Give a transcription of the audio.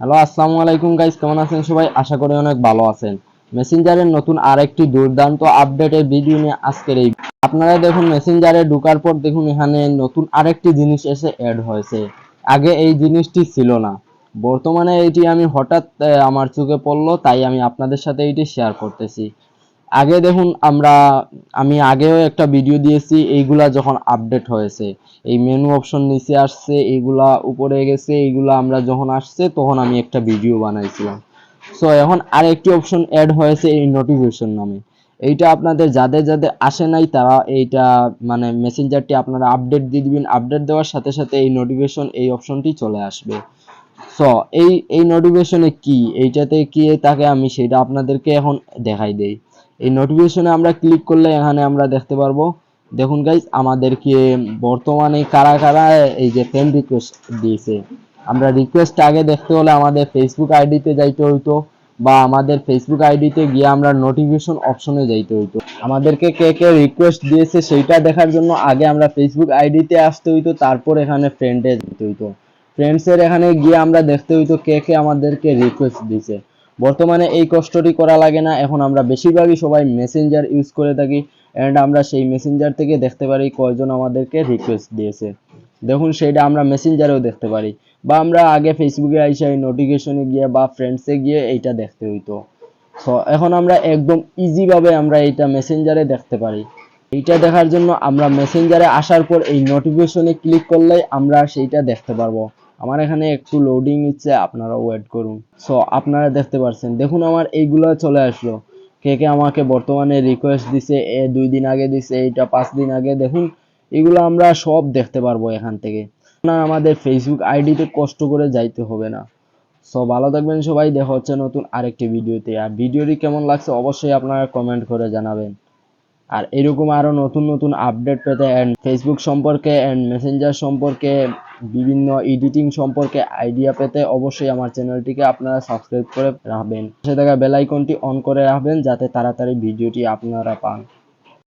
Hello আসসালামু আলাইকুম guys কেমন আছেন সবাই? আশা করি অনেক ভালো আছেন। মেসেঞ্জারের নতুন আরেকটি দুর্দান্ত আপডেটের ভিডিও নিয়ে আজকের এই আপনারা দেখুন মেসেঞ্জারে ঢোকার পর দেখুন, এখানে নতুন আরেকটি জিনিস এসে অ্যাড হয়েছে। আগে এই জিনিসটি ছিল না। বর্তমানে এটি আমি হঠাৎ আমার চোখে পড়ল, তাই আমি আপনাদের সাথে এটি শেয়ার করতেছি। আগে দেখুন, আমরা, আমি আগেও একটা ভিডিও দিয়েছি, এইগুলা যখন আপডেট হয়েছে। এই মেনু অপশন নিচে আসছে, এইগুলা উপরে গেছে, এইগুলা আমরা যখন আসছে, তখন আমি একটা ভিডিও বানাইছিলাম। সো এখন আরেকটি অপশন অ্যাড হয়েছে এই নোটিফিকেশন নামে। এইটা আপনাদের যাদের যাদের আসে নাই, তারা এইটা মানে মেসেঞ্জারটি আপনারা আপডেট দিয়ে দিবেন। আপডেট দেওয়ার সাথে সাথে এই নোটিফিকেশন এই অপশনটি চলে আসবে। সো এই এই নোটিফিকেশনে কি? এইটাতে কি তাকে আমি সেটা আপনাদেরকে এখন দেখাই দেই। এই নোটিফিকেশনে আমরা ক্লিক করলে এখানে আমরা দেখতে পারব। দেখুন গাইজ আমাদেরকে বর্তমানে কারা কারা এই যে ফ্রেন্ড রিকোয়েস্ট দিয়েছে? আমরা রিকোয়েস্ট আগে দেখতে হলে আমাদের ফেসবুক আইডিতে যাইতে হইতো বা আমাদের ফেসবুক আইডিতে গিয়ে আমরা নোটিফিকেশন অপশনে যাইতে হইতো। আমাদেরকে কে কে রিকোয়েস্ট দিয়েছে সেইটা দেখার জন্য আগে আমরা ফেসবুক আইডিতে আসতে হইতো, তারপর এখানে ফ্রেন্ডে যেতে হইতো। ফ্রেন্ডসের এখানে গিয়ে আমরা দেখতে হইতো কে কে আমাদেরকে রিকোয়েস্ট দিয়েছে। বর্তমানে এই কষ্টটি করা লাগে না। এখন আমরা বেশিরভাগই সবাই মেসেঞ্জার ইউজ করে থাকি অ্যান্ড আমরা সেই মেসেঞ্জার থেকে দেখতে পারি কয়জন আমাদেরকে রিকোয়েস্ট দিয়েছে। দেখুন সেটা আমরা মেসেঞ্জারেও দেখতে পারি বা আমরা আগে ফেসবুকে আইসা এই নোটিফিকেশনে গিয়ে বা ফ্রেন্ডসে গিয়ে এইটা দেখতে হইতো। তো এখন আমরা একদম ইজিভাবে আমরা এইটা মেসেঞ্জারে দেখতে পারি। এইটা দেখার জন্য আমরা মেসেঞ্জারে আসার পর এই নোটিফিকেশনে ক্লিক করলেই আমরা সেইটা দেখতে পারব। আমার এখানে একটু লোডিং নিচ্ছে আপনারা ওয়েট করুন। সো আপনারা দেখতে পাচ্ছেন দেখুন আমার এইগুলো চলে আসলো। কে কে আমাকে বর্তমানে রিকোয়েস্ট দিছে, এ দুই দিন আগে দিছে, এইটা পাঁচ দিন আগে, দেখুন, এগুলো আমরা সব দেখতে পারব এখান থেকে। না, আমাদের ফেসবুক আইডিতে কষ্ট করে যাইতে হবে না। সো ভালো থাকবেন সবাই, দেখা হচ্ছে নতুন আরেকটি ভিডিওতে। আর ভিডিওটি কেমন লাগছে অবশ্যই আপনারা কমেন্ট করে জানাবেন। আর এরকম আরও নতুন নতুন আপডেট পেতে এন্ড ফেসবুক সম্পর্কে এন্ড মেসেঞ্জার সম্পর্কে বিভিন্ন এডিটিং সম্পর্কে আইডিয়া পেতে অবশ্যই আমার চ্যানেলটিকে আপনারা সাবস্ক্রাইব করে রাখবেন। সে জায়গায় বেল আইকনটি অন করে রাখবেন, যাতে তাড়াতাড়ি ভিডিওটি আপনারা পান।